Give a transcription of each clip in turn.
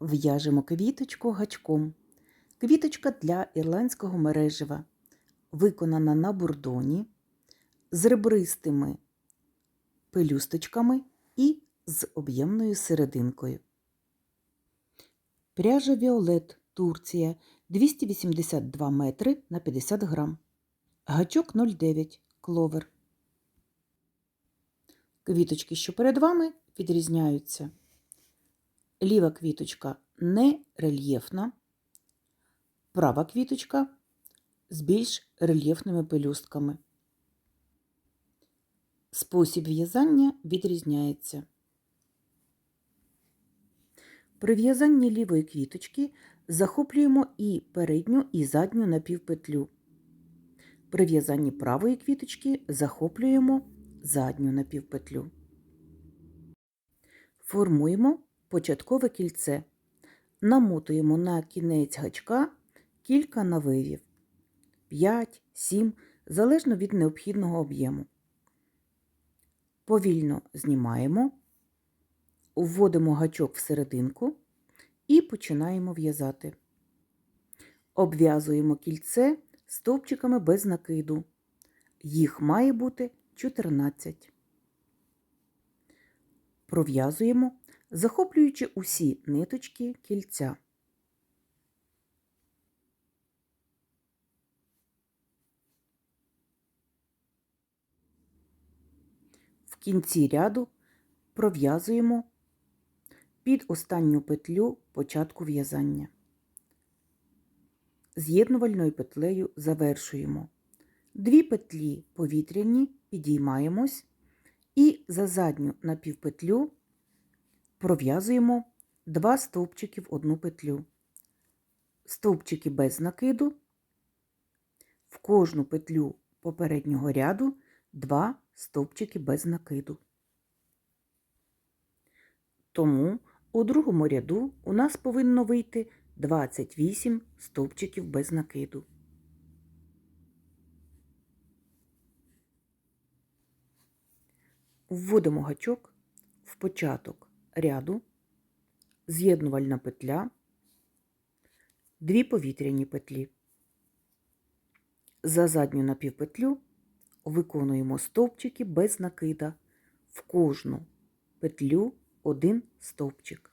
В'яжемо квіточку гачком. Квіточка для ірландського мережева, виконана на бурдоні з ребристими пелюсточками і з об'ємною серединкою. Пряжа Віолет Турція 282 метри на 50 грам. Гачок 09 кловер. Квіточки, що перед вами, відрізняються. Ліва квіточка не рельєфна, права квіточка з більш рельєфними пелюстками. Спосіб в'язання відрізняється. При в'язанні лівої квіточки захоплюємо і передню, і задню напівпетлю. При в'язанні правої квіточки захоплюємо задню напівпетлю. Формуємо початкове кільце. Намотуємо на кінець гачка кілька навивів 5, 7, залежно від необхідного об'єму. Повільно знімаємо, вводимо гачок в серединку і починаємо в'язати. Обв'язуємо кільце стовпчиками без накиду. Їх має бути 14. Пров'язуємо, захоплюючи усі ниточки кільця. В кінці ряду пров'язуємо під останню петлю початку в'язання. З'єднувальною петлею завершуємо. Дві петлі повітряні підіймаємось і за задню напівпетлю пров'язуємо два стовпчики в одну петлю. Стовпчики без накиду, в кожну петлю попереднього ряду два стовпчики без накиду. Тому у другому ряду у нас повинно вийти 28 стовпчиків без накиду. Вводимо гачок в початок ряду, з'єднувальна петля, дві повітряні петлі. За задню напівпетлю виконуємо стовпчики без накида в кожну петлю один стовпчик.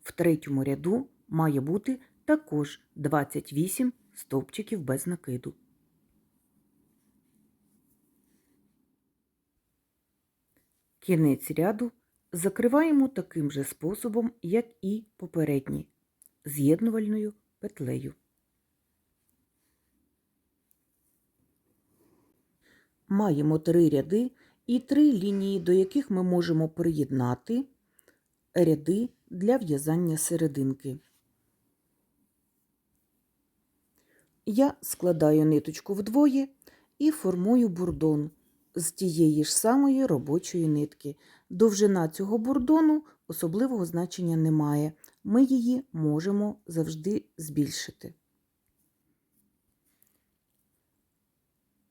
В третьому ряду має бути також 28 стовпчиків без накиду. Кінець ряду закриваємо таким же способом, як і попередній, з'єднувальною петлею. Маємо три ряди і три лінії, до яких ми можемо приєднати ряди для в'язання серединки. Я складаю ниточку вдвоє і формую бурдон з тієї ж самої робочої нитки. Довжина цього бурдону особливого значення не має. Ми її можемо завжди збільшити.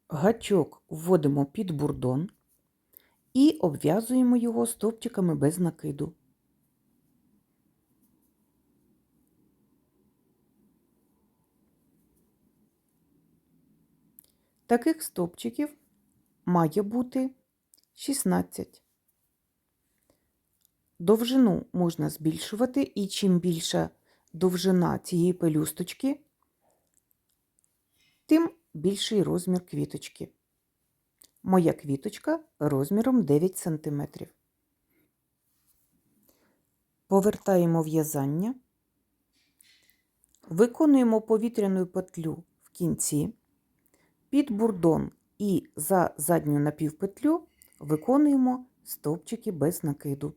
Гачок вводимо під бурдон і обв'язуємо його стовпчиками без накиду. Таких стовпчиків має бути 16. Довжину можна збільшувати, і чим більша довжина цієї пелюсточки, тим більший розмір квіточки. Моя квіточка розміром 9 см. Повертаємо в'язання, виконуємо повітряну петлю в кінці, під бурдон і за задню напівпетлю виконуємо стовпчики без накиду.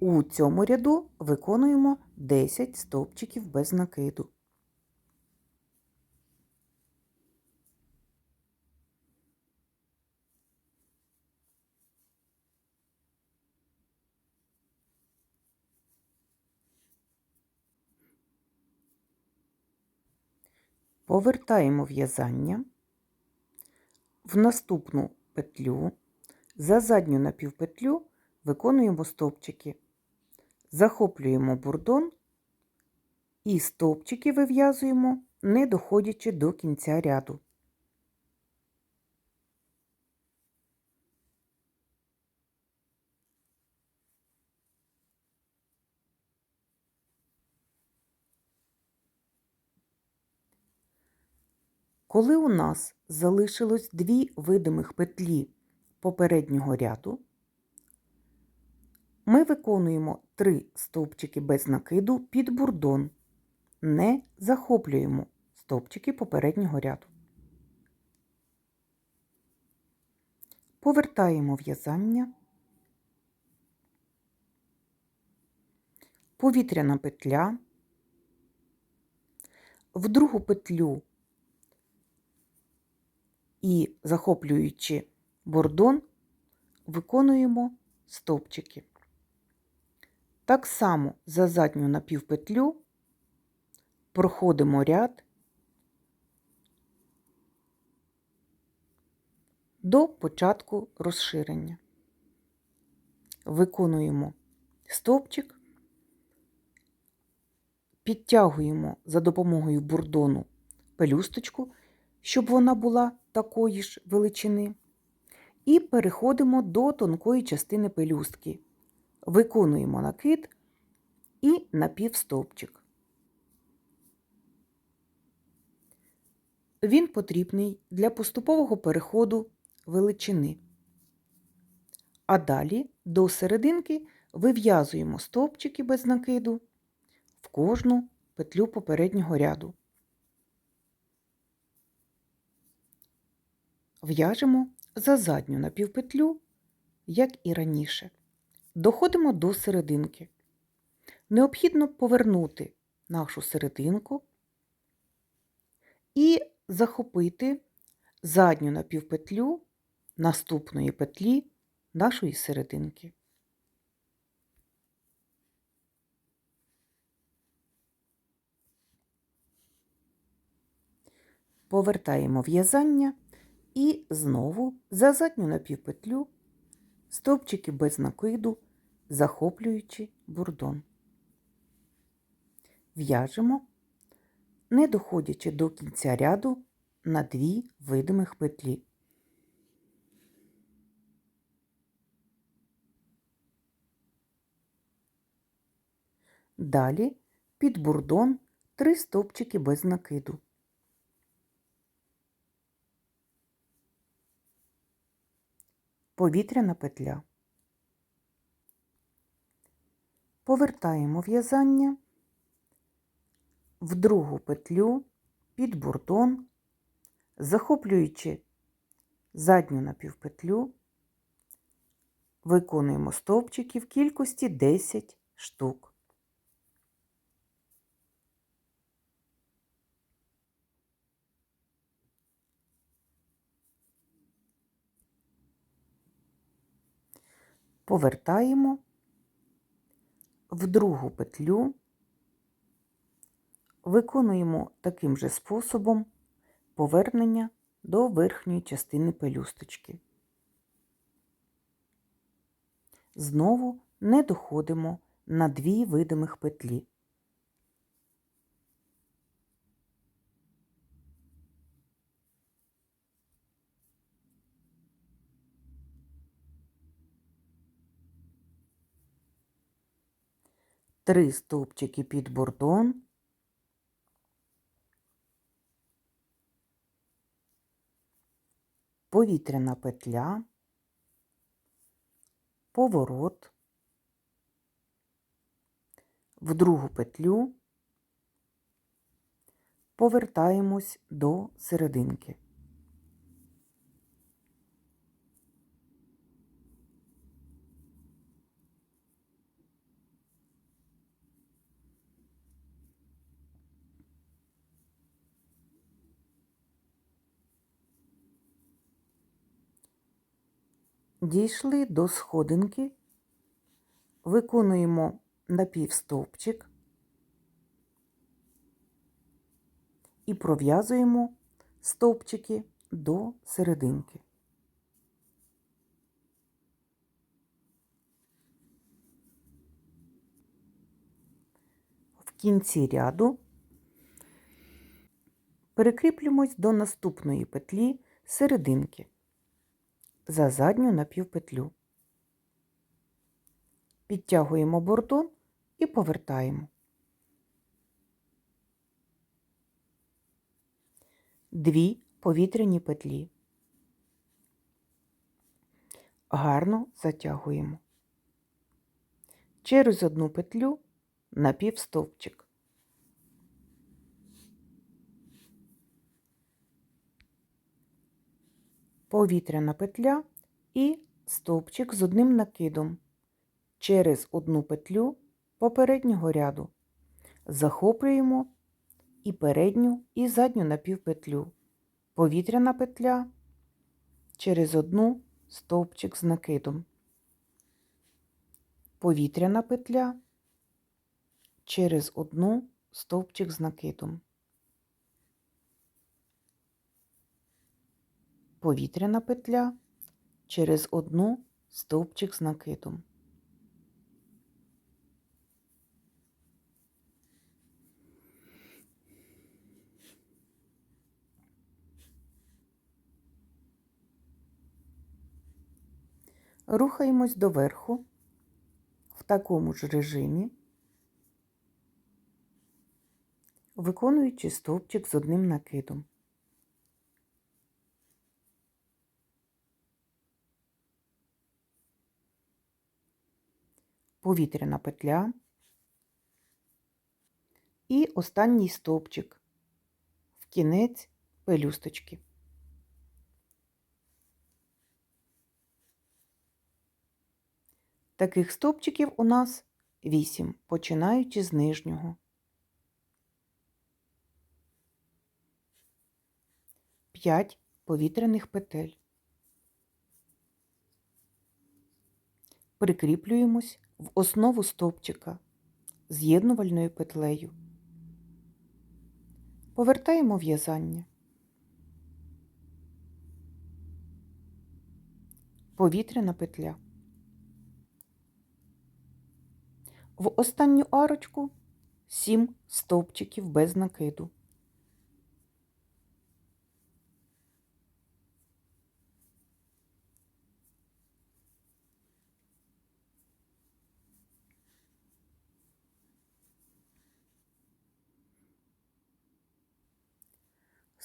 У цьому ряду виконуємо 10 стовпчиків без накиду. Повертаємо в'язання в наступну петлю, за задню напівпетлю виконуємо стовпчики, захоплюємо бурдон і стовпчики вив'язуємо, не доходячи до кінця ряду. Коли у нас залишилось дві видимих петлі попереднього ряду, ми виконуємо три стовпчики без накиду під бурдон, не захоплюємо стовпчики попереднього ряду. Повертаємо в'язання, повітряна петля, в другу петлю і захоплюючи бордон, виконуємо стовпчики. Так само за задню напівпетлю проходимо ряд до початку розширення. Виконуємо стовпчик, підтягуємо за допомогою бурдону пелюсточку, щоб вона була такої ж величини, і переходимо до тонкої частини пелюстки. Виконуємо накид і напівстовпчик. Він потрібний для поступового переходу величини. А далі до серединки вив'язуємо стовпчики без накиду в кожну петлю попереднього ряду. В'яжемо за задню напівпетлю, як і раніше. Доходимо до серединки. Необхідно повернути нашу серединку і захопити задню напівпетлю наступної петлі нашої серединки. Повертаємо в'язання і знову за задню напівпетлю стовпчики без накиду, захоплюючи бурдон. В'яжемо, не доходячи до кінця ряду на дві видимих петлі. Далі під бурдон три стовпчики без накиду. Повітряна петля. Повертаємо в'язання в другу петлю під бурдон, захоплюючи задню напівпетлю, виконуємо стовпчики в кількості 10 штук. Повертаємо в другу петлю, виконуємо таким же способом повернення до верхньої частини пелюсточки. Знову не доходимо на дві видимих петлі. Три стовпчики під бурдон. Повітряна петля, поворот, в другу петлю повертаємось до серединки. Дійшли до сходинки, виконуємо напівстовпчик і пров'язуємо стовпчики до серединки. В кінці ряду перекріплюємось до наступної петлі серединки за задню напівпетлю. Підтягуємо бордон і повертаємо. Дві повітряні петлі. Гарно затягуємо. Через одну петлю напівстовпчик. Повітряна петля і стовпчик з одним накидом через одну петлю попереднього ряду. Захоплюємо і передню, і задню напівпетлю. Повітряна петля через одну стовпчик з накидом. Повітряна петля через одну стовпчик з накидом. Повітряна петля через одну стовпчик з накидом. Рухаємось доверху в такому ж режимі, виконуючи стовпчик з одним накидом. Повітряна петля і останній стовпчик в кінець пелюсточки. Таких стовпчиків у нас 8, починаючи з нижнього. 5 повітряних петель. Прикріплюємось в основу стовпчика з'єднувальною петлею. Повертаємо в'язання. Повітряна петля. В останню арочку 7 стовпчиків без накиду.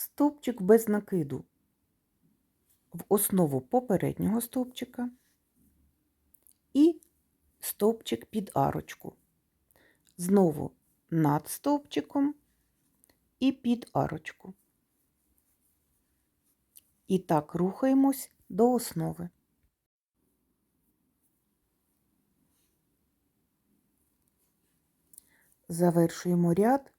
Стовпчик без накиду в основу попереднього стовпчика і стовпчик під арочку. Знову над стовпчиком і під арочку. І так рухаємось до основи. Завершуємо ряд.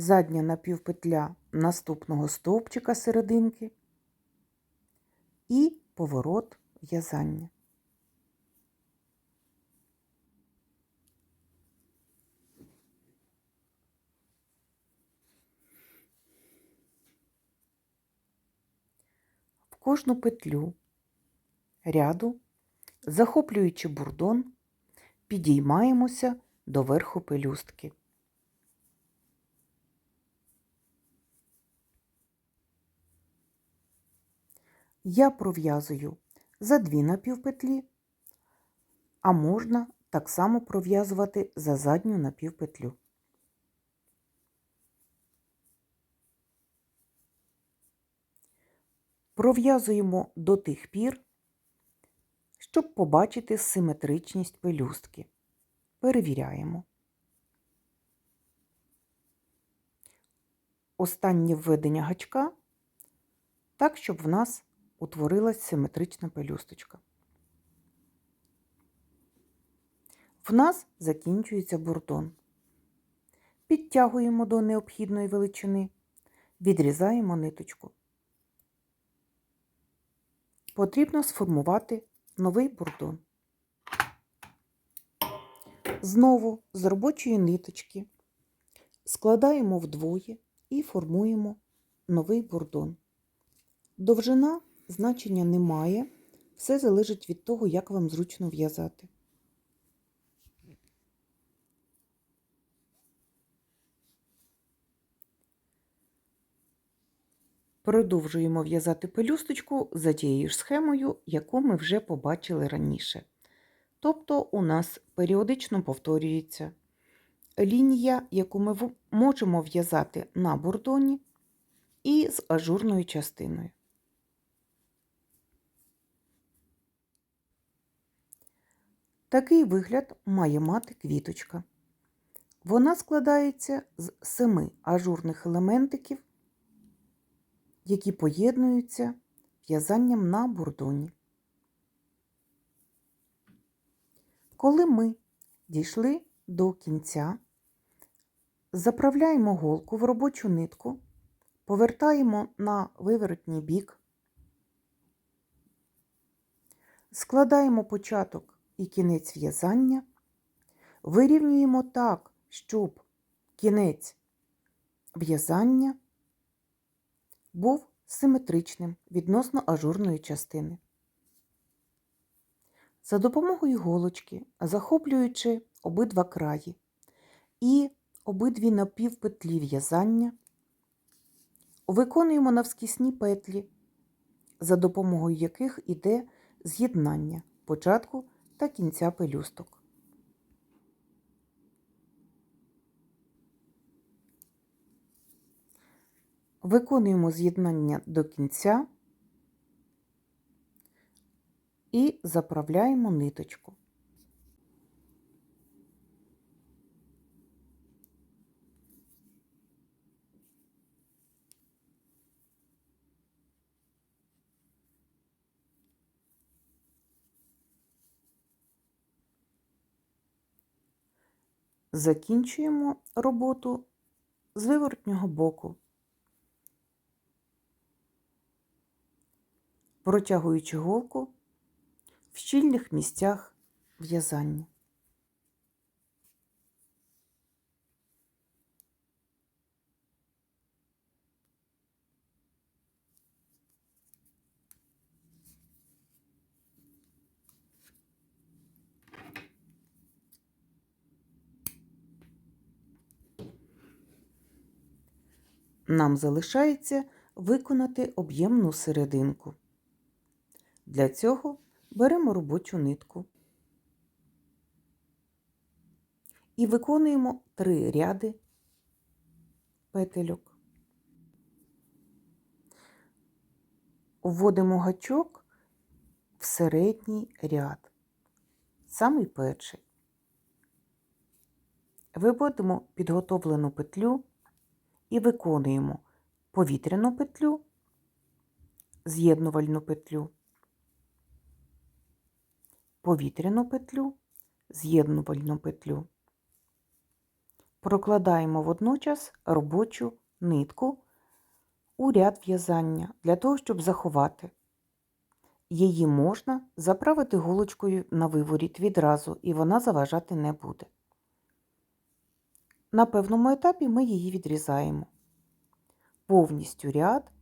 Задня напівпетля наступного стовпчика серединки і поворот в'язання. В кожну петлю ряду, захоплюючи бурдон, підіймаємося до верху пелюстки. Я пров'язую за дві напівпетлі, а можна так само пров'язувати за задню напівпетлю. Пров'язуємо до тих пір, щоб побачити симетричність пелюстки. Перевіряємо. Останнє введення гачка так, щоб в нас утворилась симетрична пелюсточка. В нас закінчується бурдон. Підтягуємо до необхідної величини, відрізаємо ниточку. Потрібно сформувати новий бурдон. Знову з робочої ниточки складаємо вдвоє і формуємо новий бурдон. Довжина значення немає. Все залежить від того, як вам зручно в'язати. Продовжуємо в'язати пелюсточку за тією ж схемою, яку ми вже побачили раніше. Тобто у нас періодично повторюється лінія, яку ми можемо в'язати на бурдоні і з ажурною частиною. Такий вигляд має мати квіточка. Вона складається з семи ажурних елементиків, які поєднуються в'язанням на бурдоні. Коли ми дійшли до кінця, заправляємо голку в робочу нитку, повертаємо на виворотній бік, складаємо початок і кінець в'язання, вирівнюємо так, щоб кінець в'язання був симетричним відносно ажурної частини. За допомогою голочки, захоплюючи обидва краї і обидві напівпетлі в'язання, виконуємо навскісні петлі, за допомогою яких іде з'єднання початку та кінця пелюсток. Виконуємо з'єднання до кінця і заправляємо ниточку. Закінчуємо роботу з виворотнього боку, протягуючи голку в щільних місцях в'язання. Нам залишається виконати об'ємну серединку. Для цього беремо робочу нитку і виконуємо три ряди петельок. Вводимо гачок в середній ряд, самий перший. Виводимо підготовлену петлю і виконуємо повітряну петлю, з'єднувальну петлю, повітряну петлю, з'єднувальну петлю. Прокладаємо водночас робочу нитку у ряд в'язання для того, щоб заховати. Її можна заправити голочкою на виворіт відразу, і вона заважати не буде. На певному етапі ми її відрізаємо. Повністю ряд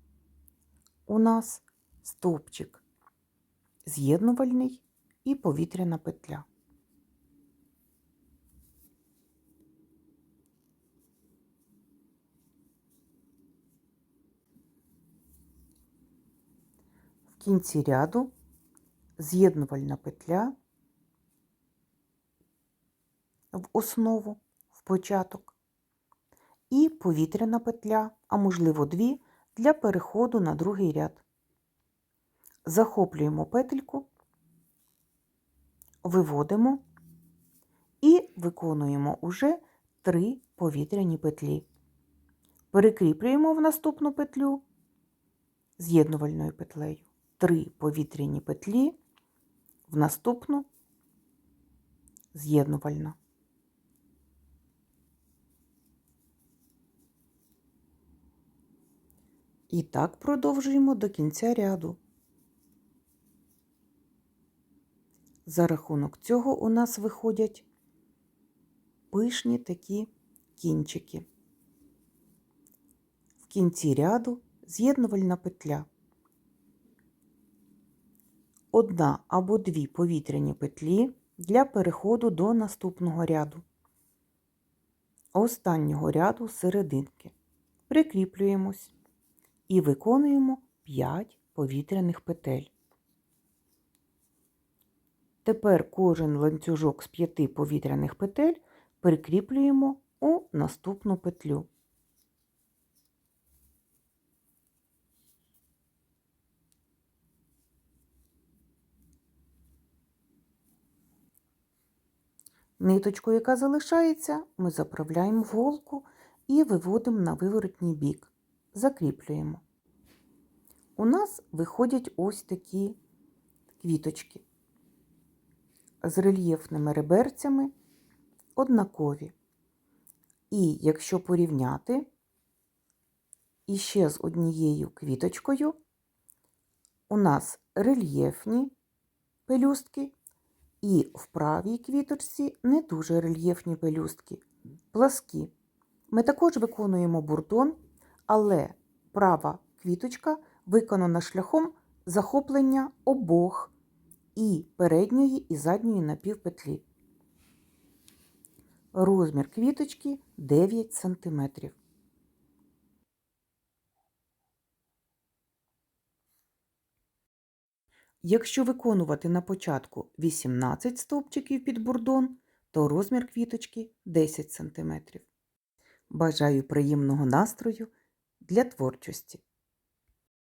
у нас стовпчик з'єднувальний і повітряна петля. В кінці ряду з'єднувальна петля в основу, початок, і повітряна петля, а можливо дві, для переходу на другий ряд. Захоплюємо петельку, виводимо і виконуємо уже три повітряні петлі. Перекріплюємо в наступну петлю з'єднувальною петлею. Три повітряні петлі в наступну з'єднувальна. І так продовжуємо до кінця ряду. За рахунок цього у нас виходять пишні такі кінчики. В кінці ряду з'єднувальна петля. Одна або дві повітряні петлі для переходу до наступного ряду. Останнього ряду серединки. Прикріплюємось і виконуємо 5 повітряних петель. Тепер кожен ланцюжок з 5 повітряних петель прикріплюємо у наступну петлю. Ниточку, яка залишається, ми заправляємо в голку і виводимо на виворотній бік. Закріплюємо. У нас виходять ось такі квіточки з рельєфними реберцями однакові. І якщо порівняти іще з однією квіточкою, у нас рельєфні пелюстки, і в правій квіточці не дуже рельєфні пелюстки, пласкі. Ми також виконуємо бурдон, але права квіточка виконана шляхом захоплення обох і передньої і задньої напівпетлі. Розмір квіточки 9 см. Якщо виконувати на початку 18 стовпчиків під бурдон, то розмір квіточки 10 см. Бажаю приємного настрою для творчості!